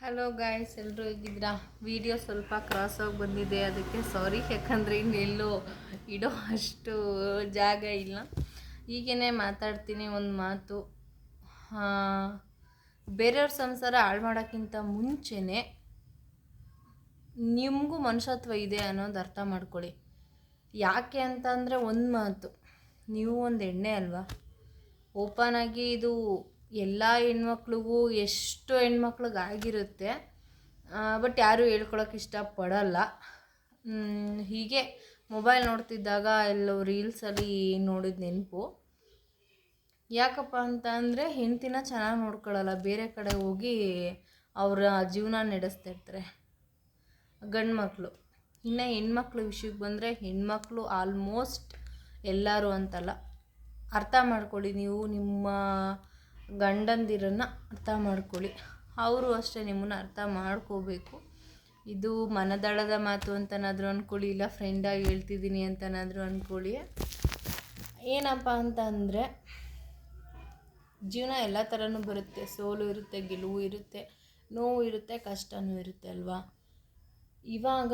Hello guys ಎಲ್ಲರೂ ಹೇಗಿದ್ದೀರಾ? Video ಸ್ವಲ್ಪ ಕ್ರಾಸ್ ಆಗಿ ಬಂದಿದೆ, ಅದಕ್ಕೆ ಸಾರಿ ಯಾಕಂದರೆ ಇನ್ನೆಲ್ಲೂ ಇಡೋ ಅಷ್ಟು ಜಾಗ ಇಲ್ಲ. ಹೀಗೇ ಮಾತಾಡ್ತೀನಿ ಒಂದು ಮಾತು. ಬೇರೆಯವ್ರ ಸಂಸಾರ ಹಾಳು ಮಾಡೋಕ್ಕಿಂತ ಮುಂಚೆನೇ ನಿಮಗೂ ಮನುಷ್ಯತ್ವ ಇದೆ ಅನ್ನೋದು ಅರ್ಥ ಮಾಡ್ಕೊಳ್ಳಿ. ಯಾಕೆ ಅಂತ ಒಂದು ಮಾತು. ನೀವು ಒಂದು ಎಣ್ಣೆ ಅಲ್ವಾ? ಓಪನ್ ಆಗಿ ಇದು ಎಲ್ಲ ಹೆಣ್ಮಕ್ಳಿಗೂ ಎಷ್ಟು ಹೆಣ್ಮಕ್ಳಿಗೆ ಆಗಿರುತ್ತೆ ಬಟ್ ಯಾರೂ ಹೇಳ್ಕೊಳಕ್ಕೆ ಇಷ್ಟಪಡಲ್ಲ. ಹೀಗೆ ಮೊಬೈಲ್ ನೋಡ್ತಿದ್ದಾಗ ಎಲ್ಲೋ ರೀಲ್ಸಲ್ಲಿ ನೋಡಿದ ನೆನಪು. ಯಾಕಪ್ಪ ಅಂತ ಅಂದರೆ ಹೆಂಡ್ತಿನ ಚೆನ್ನಾಗಿ ನೋಡ್ಕೊಳ್ಳಲ್ಲ ಬೇರೆ ಕಡೆ ಹೋಗಿ ಅವರ ಜೀವನ ನಡೆಸ್ತಾ ಇರ್ತಾರೆ ಗಂಡು ಮಕ್ಕಳು ಇನ್ನು ಹೆಣ್ಮಕ್ಳು ವಿಷಯಕ್ಕೆ ಬಂದರೆ ಹೆಣ್ಮಕ್ಳು ಆಲ್ಮೋಸ್ಟ್ ಎಲ್ಲರೂ ಅಂತಲ್ಲ. ಅರ್ಥ ಮಾಡ್ಕೊಳ್ಳಿ ನೀವು ನಿಮ್ಮ ಗಂಡಂದಿರನ್ನು ಅರ್ಥ ಮಾಡ್ಕೊಳ್ಳಿ. ಅವರು ಅಷ್ಟೇ ನಿಮ್ಮನ್ನು ಅರ್ಥ ಮಾಡ್ಕೋಬೇಕು. ಇದು ಮನದಳದ ಮಾತು ಅಂತನಾದರೂ ಅಂದ್ಕೊಳ್ಳಿ ಇಲ್ಲ ಫ್ರೆಂಡಾಗಿ ಹೇಳ್ತಿದ್ದೀನಿ ಅಂತನಾದರೂ ಅಂದ್ಕೊಳ್ಳಿ ಏನಪ್ಪ ಅಂತ ಅಂದರೆ ಜೀವನ ಎಲ್ಲ ಥರನೂ ಬರುತ್ತೆ. ಸೋಲು ಇರುತ್ತೆ, ಗೆಲುವು ಇರುತ್ತೆ, ನೋವು ಇರುತ್ತೆ, ಕಷ್ಟನೂ ಇರುತ್ತೆ ಅಲ್ವಾ? ಇವಾಗ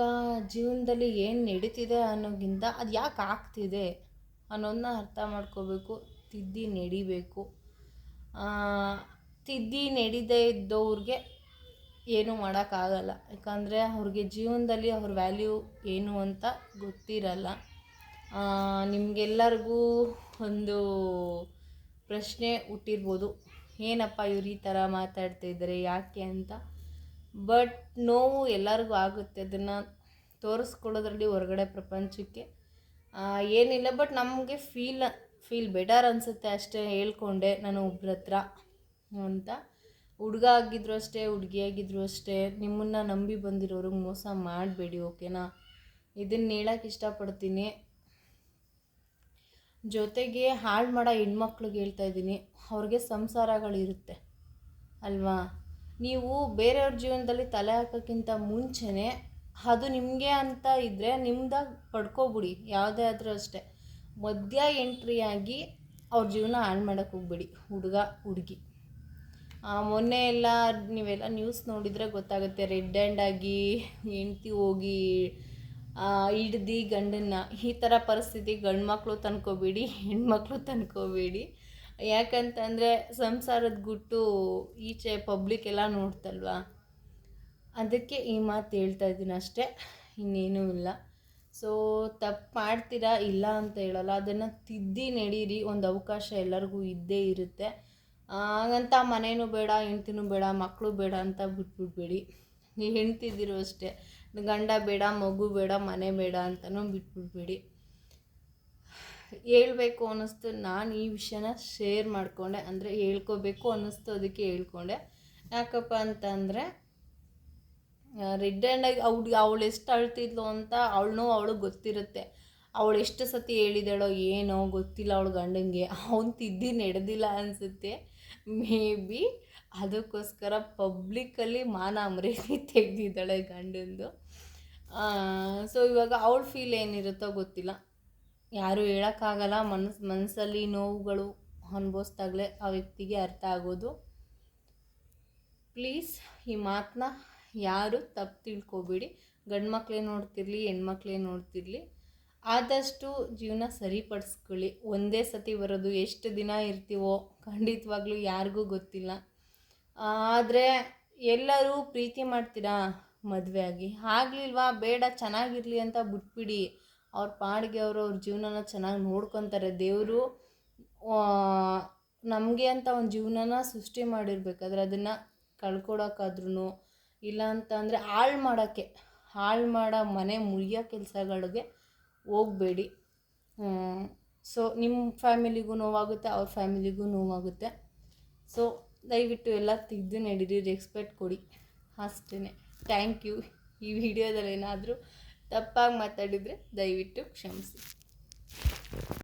ಜೀವನದಲ್ಲಿ ಏನು ನಡೀತಿದೆ ಅನ್ನೋಗಿಂತ ಅದು ಯಾಕೆ ಆಗ್ತಿದೆ ಅನ್ನೋದನ್ನ ಅರ್ಥ ಮಾಡ್ಕೋಬೇಕು, ತಿದ್ದಿ ನಡಿಬೇಕು. ತಿದ್ದಿ ನಡಿದೇ ಇದ್ದವ್ರಿಗೆ ಏನೂ ಮಾಡೋಕ್ಕಾಗಲ್ಲ. ಯಾಕಂದರೆ ಅವ್ರಿಗೆ ಜೀವನದಲ್ಲಿ ಅವ್ರ ವ್ಯಾಲ್ಯೂ ಏನು ಅಂತ ಗೊತ್ತಿರಲ್ಲ. ನಿಮಗೆಲ್ಲರಿಗೂ ಒಂದು ಪ್ರಶ್ನೆ ಹುಟ್ಟಿರ್ಬೋದು. ಏನಪ್ಪ ಇವ್ರು ಈ ಥರ ಮಾತಾಡ್ತಿದ್ದಾರೆ ಯಾಕೆ ಅಂತ. ಬಟ್ ನೋವು ಎಲ್ಲರಿಗೂ ಆಗುತ್ತೆ. ಅದನ್ನು ತೋರಿಸ್ಕೊಳ್ಳೋದ್ರಲ್ಲಿ ಹೊರಗಡೆ ಪ್ರಪಂಚಕ್ಕೆ ಏನಿಲ್ಲ. ಬಟ್ ನಮಗೆ ಫೀಲ್ ಫೀಲ್ ಬೆಟರ್ ಅನಿಸುತ್ತೆ ಅಷ್ಟೇ ಹೇಳ್ಕೊಂಡೆ ನಾನು ಒಬ್ರ ಹತ್ರ ಅಂತ. ಹುಡುಗ ಆಗಿದ್ರು ಅಷ್ಟೇ, ಹುಡುಗಿ ಆಗಿದ್ರು ಅಷ್ಟೇ, ನಿಮ್ಮನ್ನು ನಂಬಿ ಬಂದಿರೋರಿಗೆ ಮೋಸ ಮಾಡಬೇಡಿ, ಓಕೆನಾ? ಇದನ್ನು ಹೇಳಕ್ಕೆ ಇಷ್ಟಪಡ್ತೀನಿ. ಜೊತೆಗೆ ಹಾಳು ಮಾಡೋ ಹೆಣ್ಮಕ್ಳಿಗೆ ಹೇಳ್ತಾ ಇದ್ದೀನಿ, ಅವ್ರಿಗೆ ಸಂಸಾರಗಳಿರುತ್ತೆ ಅಲ್ವಾ? ನೀವು ಬೇರೆಯವ್ರ ಜೀವನದಲ್ಲಿ ತಲೆ ಹಾಕೋಕ್ಕಿಂತ ಮುಂಚೆನೇ ಅದು ನಿಮಗೆ ಅಂತ ಇದ್ದರೆ ನಿಮ್ದಾಗಿ ಪಡ್ಕೊಬಿಡಿ, ಯಾವುದೇ ಆದರೂ ಅಷ್ಟೇ. ಮಧ್ಯ ಎಂಟ್ರಿಯಾಗಿ ಅವ್ರ ಜೀವನ ಹಾಳು ಮಾಡೋಕ್ಕೆ ಹೋಗ್ಬೇಡಿ, ಹುಡುಗ, ಹುಡುಗಿ. ಮೊನ್ನೆ ಎಲ್ಲ ನೀವೆಲ್ಲ ನ್ಯೂಸ್ ನೋಡಿದರೆ ಗೊತ್ತಾಗುತ್ತೆ ರೆಡ್ ಹ್ಯಾಂಡ್ ಆಗಿ ಹೆಂಡ್ತಿ ಹೋಗಿ ಹಿಡ್ದು ಗಂಡನ್ನ, ಈ ಥರ ಪರಿಸ್ಥಿತಿ ಗಂಡು ಮಕ್ಕಳು ತಂದ್ಕೋಬೇಡಿ ಹೆಣ್ಮಕ್ಳು ತಂದ್ಕೋಬೇಡಿ. ಯಾಕಂತಂದರೆ ಸಂಸಾರದ ಗುಟ್ಟು ಈಚೆ ಪಬ್ಲಿಕ್ ಎಲ್ಲ ನೋಡ್ತಲ್ವಾ? ಅದಕ್ಕೆ ಈ ಮಾತು ಹೇಳ್ತಾ ಇದ್ದೀನಿ ಅಷ್ಟೇ, ಇನ್ನೇನೂ ಇಲ್ಲ. ಸೊ ತಪ್ಪು ಮಾಡ್ತೀರಾ ಇಲ್ಲ ಅಂತ ಹೇಳಲ್ಲ. ಅದನ್ನು ತಿದ್ದಿ ನಡೀರಿ. ಒಂದು ಅವಕಾಶ ಎಲ್ಲರಿಗೂ ಇದ್ದೇ ಇರುತ್ತೆ. ಹಾಗಂತ ಮನೇನೂ ಬೇಡ, ಹೆಂಡ್ತಿನೂ ಬೇಡ ಮಕ್ಕಳು ಬೇಡ ಅಂತ ಬಿಟ್ಬಿಡ್ಬೇಡಿ. ನೀವು ಹೆಣ್ತಿದ್ದೀರೋ ಅಷ್ಟೇ. ಗಂಡ ಬೇಡ, ಮಗು ಬೇಡ, ಮನೆ ಬೇಡ ಅಂತಲೂ ಬಿಟ್ಬಿಡ್ಬೇಡಿ. ಹೇಳ್ಬೇಕು ಅನ್ನಿಸ್ತು. ನಾನು ಈ ವಿಷಯನ ಶೇರ್ ಮಾಡಿಕೊಂಡೆ. ಅಂದರೆ ಹೇಳ್ಕೋಬೇಕು ಅನ್ನಿಸ್ತು, ಅದಕ್ಕೆ ಹೇಳ್ಕೊಂಡೆ. ಯಾಕಪ್ಪ ಅಂತ ಅಂದರೆ ರೆಡ್ ಹ್ಯಾಂಡಾಗಿ ಅವ್ಳು ಅವಳು ಎಷ್ಟು ಅಳ್ತಿದ್ಲು ಅಂತ ಅವಳನ್ನೂ ಅವಳು ಗೊತ್ತಿರುತ್ತೆ. ಅವಳು ಎಷ್ಟು ಸತಿ ಹೇಳಿದಾಳೋ ಏನೋ ಗೊತ್ತಿಲ್ಲ ಅವಳು ಗಂಡಂಗೆ ಅವ್ನು ತಿದ್ದಿ ನಡೆದಿಲ್ಲ ಅನಿಸುತ್ತೆ. ಮೇ ಬಿ ಅದಕ್ಕೋಸ್ಕರ ಪಬ್ಲಿಕ್ಕಲ್ಲಿ ಮಾನ ಮರ್ಯಾದೆ ತೆಗೆದಿದ್ದಾಳೆ ಗಂಡಂದು. ಸೊ ಇವಾಗ ಅವಳು ಫೀಲ್ ಏನಿರುತ್ತೋ ಗೊತ್ತಿಲ್ಲ. ಯಾರೂ ಹೇಳೋಕ್ಕಾಗಲ್ಲ. ಮನಸ್ಸು ಮನಸ್ಸಲ್ಲಿ ನೋವುಗಳು ಅನುಭವಿಸ್ದಾಗಲೇ ಆ ವ್ಯಕ್ತಿಗೆ ಅರ್ಥ ಆಗೋದು. ಪ್ಲೀಸ್ ಈ ಮಾತನ್ನ ಯಾರು ತಪ್ಪು ತಿಳ್ಕೊಬೇಡಿ. ಗಂಡು ಮಕ್ಕಳೇ ನೋಡ್ತಿರಲಿ, ಹೆಣ್ಮಕ್ಳೇ ನೋಡ್ತಿರಲಿ. ಆದಷ್ಟು ಜೀವನ ಸರಿಪಡಿಸ್ಕೊಳ್ಳಿ. ಒಂದೇ ಸತಿ ಬರೋದು ಎಷ್ಟು ದಿನ ಇರ್ತೀವೋ ಖಂಡಿತವಾಗ್ಲೂ ಯಾರಿಗೂ ಗೊತ್ತಿಲ್ಲ. ಆದರೆ ಎಲ್ಲರೂ ಪ್ರೀತಿ ಮಾಡ್ತೀರಾ ಮದುವೆ ಆಗಿ? ಆಗ್ಲಿಲ್ವಾ? ಬೇಡ, ಚೆನ್ನಾಗಿರಲಿ ಅಂತ ಬಿಟ್ಬಿಡಿ. ಅವ್ರ ಪಾಡಿಗೆ ಅವರು ಅವ್ರ ಜೀವನನ ಚೆನ್ನಾಗಿ ನೋಡ್ಕೊತಾರೆ. ದೇವರು ನಮಗೆ ಅಂತ ಒಂದು ಜೀವನನ ಸೃಷ್ಟಿ ಮಾಡಿರ್ಬೇಕಾದ್ರೆ ಅದನ್ನು ಕಳ್ಕೊಳಕ್ಕಾದ್ರೂ ಇಲ್ಲ ಅಂತಂದರೆ ಹಾಳು ಮಾಡೋಕ್ಕೆ, ಹಾಳು ಮಾಡೋ ಮನೆ ಮುರಿಯೋ ಕೆಲಸಗಳಿಗೆ ಹೋಗಬೇಡಿ. ಸೊ ನಿಮ್ಮ ಫ್ಯಾಮಿಲಿಗೂ ನೋವಾಗುತ್ತೆ, ಅವ್ರ ಫ್ಯಾಮಿಲಿಗೂ ನೋವಾಗುತ್ತೆ. ಸೊ ದಯವಿಟ್ಟು ಎಲ್ಲ ತೆಗೆದು ನಡೀರಿ, ರೆಸ್ಪೆಕ್ಟ್ ಕೊಡಿ. ಅಷ್ಟೇ ಥ್ಯಾಂಕ್ ಯು. ಈ ವಿಡಿಯೋದಲ್ಲಿ ಏನಾದರೂ ತಪ್ಪಾಗಿ ಮಾತಾಡಿದರೆ ದಯವಿಟ್ಟು ಕ್ಷಮಿಸಿ.